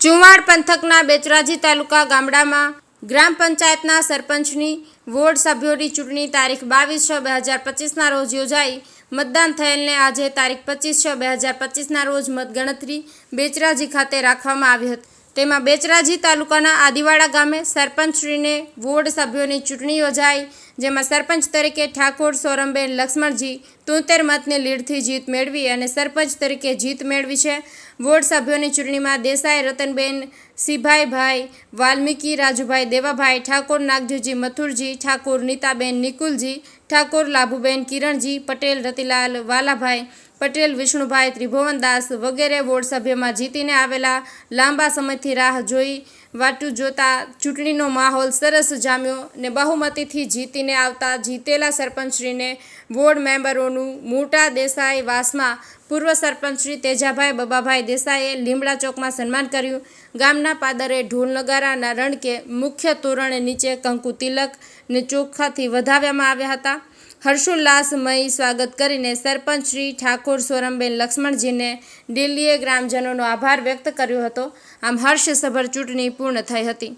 ચુવાડ પંથકના બેચરાજી તાલુકા ગામડામાં ગ્રામ પંચાયતના સરપંચની વોર્ડ સભ્યોની ચૂંટણી તારીખ બાવીસ છ બે હજાર પચીસના રોજ યોજાઈ. મતદાન થયેલને આજે તારીખ પચીસ છ બે હજાર પચીસના રોજ મતગણતરી બેચરાજી ખાતે રાખવામાં આવી હતી. તેમાં બેચરાજી તાલુકાના આદિવાડા ગામે સરપંચશ્રીને વોર્ડ સભ્યોની ચૂંટણી યોજાઈ. જેમાં સરપંચ તરીકે ઠાકોર, સોરમબેન, લક્ષ્મણજી, તોતેર મતની લીડથી જીત મેળવી અને સરપંચ તરીકે જીત મેળવી છે. વોર્ડ સભ્યોની ચૂંટણીમાં દેસાઈ, રતનબેન, સિભાઈભાઈ, વાલ્મીકી, રાજુભાઈ દેવાભાઈ, ઠાકોર નાગજીજી, મથુરજી, ઠાકોર નીતાબેન, નિકુલજી, ઠાકોર લાભુબેન, કિરણજી, પટેલ, રતિલાલ વાલાભાઈ, પટેલ, વિષ્ણુભાઈ ત્રિભુવનદાસ વગેરે વોર્ડ સભ્યમાં જીતીને આવેલા લાંબા સમયથી રાહ જોઈ વાટું જોતા ચૂંટણીનો માહોલ સરસ જામ્યો ને બહુમતીથી જીતીને આવતા જીતેલા સરપંચશ્રીને વોર્ડ મેમ્બરોનું મોટા દેસાઈ વાસમાં પૂર્વ સરપંચશ્રી તેજાભાઈ બબાભાઈ દેસાઈએ લીમડા ચોકમાં સન્માન કર્યું. ગામના પાદરે ઢોલ નગારાના રણકે મુખ્ય તોરણ નીચે કંકુ તિલક ને ચોખ્ખાથી વધાવ્યામાં આવ્યા હતા. હર્ષોલ્લાસમય સ્વાગત કરીને સરપંચ શ્રી ઠાકોર સોરમબેન લક્ષ્મણજીને દિલ્હીએ ગ્રામજનોનો આભાર વ્યક્ત કર્યો હતો. આમ હર્ષસભર ચૂંટણી પૂર્ણ થઈ હતી.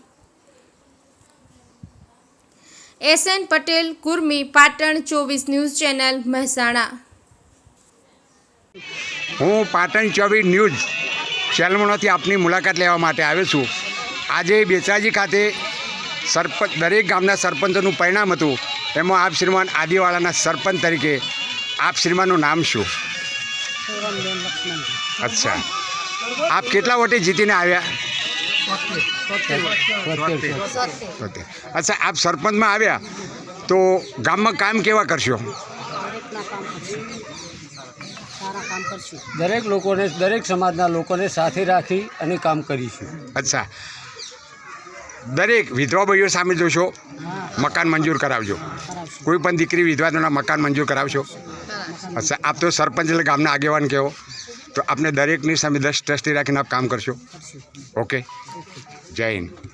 એસ એન પટેલ, કુર્મી પાટણ, ચોવીસ ન્યૂઝ ચેનલ, મહેસાણા. હું પાટણ ચોવીસ ન્યૂઝ ચેનલમાંથી આપની મુલાકાત લેવા માટે આવ્યો છું. આજે બેચાજી ખાતે સરપંચ દરેક ગામના સરપંચોનું પરિણામ હતું. એમાં આપ શ્રીમાન આદિવાળાના સરપંચ તરીકે આપ શ્રીમાનનું નામ શું? અચ્છા. આપ કેટલા વોટે જીતીને આવ્યા? અચ્છા આપ સરપંચમાં આવ્યા તો ગામમાં કામ કેવા કરશો? દરેકના કામ કરશું. સારા કામ કરશું. દરેક લોકોને દરેક સમાજના લોકોને સાથે રાખી અને કામ કરીશું. અચ્છા. દરેક વિધવા ભાઈઓ સામે જોશો, મકાન મંજૂર કરાવજો. કોઈ પણ દીકરી વિધવાના મકાન મંજૂર કરાવશો. આપ તો સરપંચ એટલે ગામના આગેવાન કહેવો તો આપને દરેકની સામે દસ ટ્રસ્ટી રાખીને આપ કામ કરશો. ઓકે? જય હિન્દ.